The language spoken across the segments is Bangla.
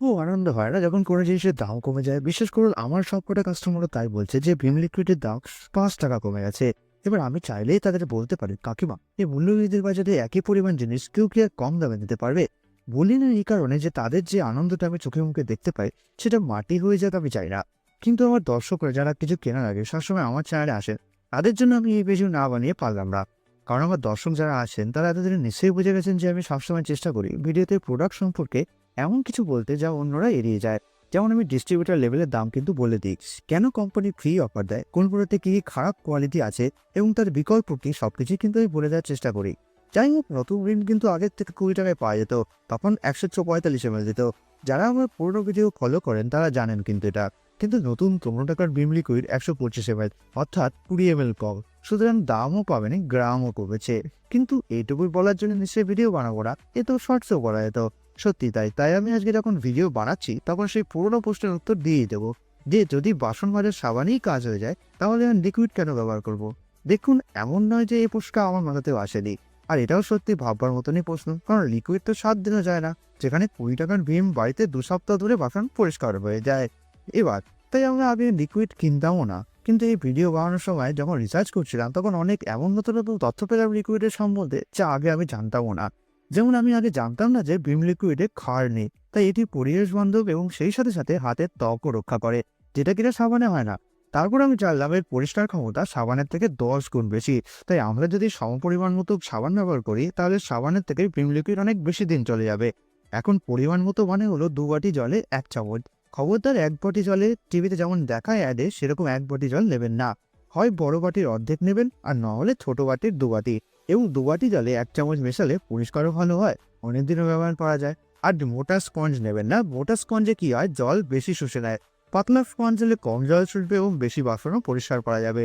ও, আনন্দ হয় না। যখন কোনো জিনিসের দাম কমে যায়, বিশেষ করে আমার সবকটা কাস্টমারও তাই বলছে যে, ভীম লিকুইডের দাম পাঁচ টাকা কমে গেছে। এবার আমি চাইলেই তাদের বলতে পারি, কাকিমা, এই মূল্যবৃদ্ধির বাজারে একই পরিমাণ জিনিস কেউ কি আর কম দামে দিতে পারবে? বলি না এই কারণে যে, তাদের যে আনন্দটা আমি চোখে মুখে দেখতে পাই, সেটা মাটি হয়ে যাক আমি চাই না। কিন্তু আমার দর্শকরা যারা কিছু কেনার আগে সবসময় আমার চ্যানেলে আসেন, তাদের জন্য আমি এই ভিডিও না বানিয়ে পারলাম না। কারণ আমার দর্শক যারা আছেন, তারা এতদিন নিশ্চয়ই বুঝে গেছেন যে, আমি সবসময় চেষ্টা করি, ভিডিওতে প্রোডাক্ট সম্পর্কে এমন কিছু বলতে যা অন্যরা এড়িয়ে যায়। যেমন আমি ডিস্ট্রিবিউটার লেভেলের দাম কিন্তু বলে দিই কেন কোম্পানি ফ্রি অফার দেয়? কোন প্রোডাক্টে কী খারাপ কোয়ালিটি আছে? এবং তার বিকল্প কী? সব কিছুই কিন্তু আমি বলে দেওয়ার চেষ্টা করি। যাই হোক নতুন ঋণ কিন্তু আগের থেকে কুড়ি টাকায় পাওয়া যেত। তখন একশো পঁয়তাল্লিশ এমএল দিত। যারা আমার পুরোনো ভিডিও ফলো করেন, তারা জানেন কিন্তু এটা। কিন্তু নতুন পনেরো টাকার বিম লিকুইড একশো পঁচিশ এমএল, অর্থাৎ কুড়ি এমএল কম। সুতরাং দামও পাবেন গ্রামও কমেছে। কিন্তু এইটুকুই বলার জন্য নিশ্চয়ই ভিডিও বানাবো না। এ তো শর্টসও করা যেত। সত্যি তাই তাই আমি আজকে যখন ভিডিও বানাচ্ছি, তখন সেই পুরনো প্রশ্নের উত্তর দিয়েই দেবো। যে যদি বাসন মাজার সাবানেই কাজ হয়ে যায়, তাহলে আমি লিকুইড কেন ব্যবহার করব। দেখুন, এমন নয় যে এই প্রশ্নটা আমার মাথাতেও আসেনি। আর এটাও সত্যি ভাববার মতনই প্রশ্ন, কারণ লিকুইড তো সাত দিনও যায় না। যেখানে কুড়ি টাকার ভীম বাড়িতে দু সপ্তাহ ধরে বাসন পরিষ্কার হয়ে যায়। এবার, তাই আমরা আগে লিকুইড কিনতামও না। কিন্তু এই ভিডিও বানানোর সময় যখন রিসার্চ করছিলাম, তখন অনেক এমন নতুন নতুন তথ্য পেলাম লিকুইডের সম্বন্ধে, যা আগে আমি জানতামও না। যেমন আমি আগে জানতাম না যে ভিম লিকুইডে ক্ষার নেই, তাই এটি পরিবেশ বান্ধব এবং সেই সাথে সাথে হাতের ত্বকও রক্ষা করে, যেটা কিনা সাবানে হয় না। তারপর আমি জানলাম এর পরিষ্কার ক্ষমতা সাবানের থেকে দশ গুণ বেশি, তাই আমরা যদি সমপরিমাণ মতো সাবান ব্যবহার করি, তাহলে সাবানের থেকে ভিম লিকুইড অনেক বেশি দিন চলে যাবে। এখন পরিমাণ মতো মানে হলো দু বাটি জলে এক চামচ। খবরদার এক বাটি জলে টিভিতে যেমন দেখায় অ্যাডে, সেরকম এক বাটি জল নেবেন না। হয় বড় বাটির অর্ধেক নেবেন, আর না হলে ছোট বাটির দু বাটি। এবং দু বাটি জলে এক চামচ মেশালে পরিষ্কারও ভালো হয়। অনেকদিনও ব্যবহার করা যায়। আর মোটা স্পঞ্জ নেবেন না। মোটা স্পঞ্জে কি হয়? জল বেশি শুষে নেয়। পাতলা স্পঞ্জ হলে কম জল শুষবে এবং বেশি বাসনও পরিষ্কার করা যাবে।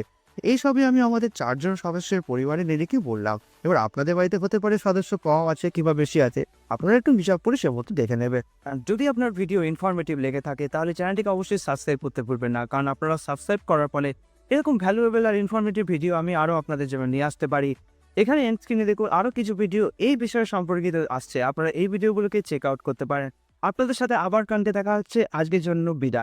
এই এইসবই আমি আমাদের চারজন সদস্যের পরিবারে নিরিখে বললাম। এবার আপনাদের বাড়িতে হতে পারে সদস্য কম আছে কিংবা বেশি আছে। আপনারা একটু হিসাব করে সে মতো দেখে নেবে যদি আপনার ভিডিও ইনফরমেটিভ লেগে থাকে, তাহলে চ্যানেলটিকে অবশ্যই সাবস্ক্রাইব করতে ভুলবেন না। কারণ আপনারা সাবস্ক্রাইব করার ফলে এরকম ভ্যালুয়েবল আর ইনফরমেটিভ ভিডিও আমি আরও আপনাদের জন্য নিয়ে আসতে পারি। এখানে এন্ড স্ক্রিনে দেখুন আরও কিছু ভিডিও এই বিষয়ে সম্পর্কিত আসছে। আপনারা এই ভিডিওগুলোকে চেক আউট করতে পারেন। আপনাদের সাথে আবার কান্টে দেখা হচ্ছে। আজকের জন্য বিদায়।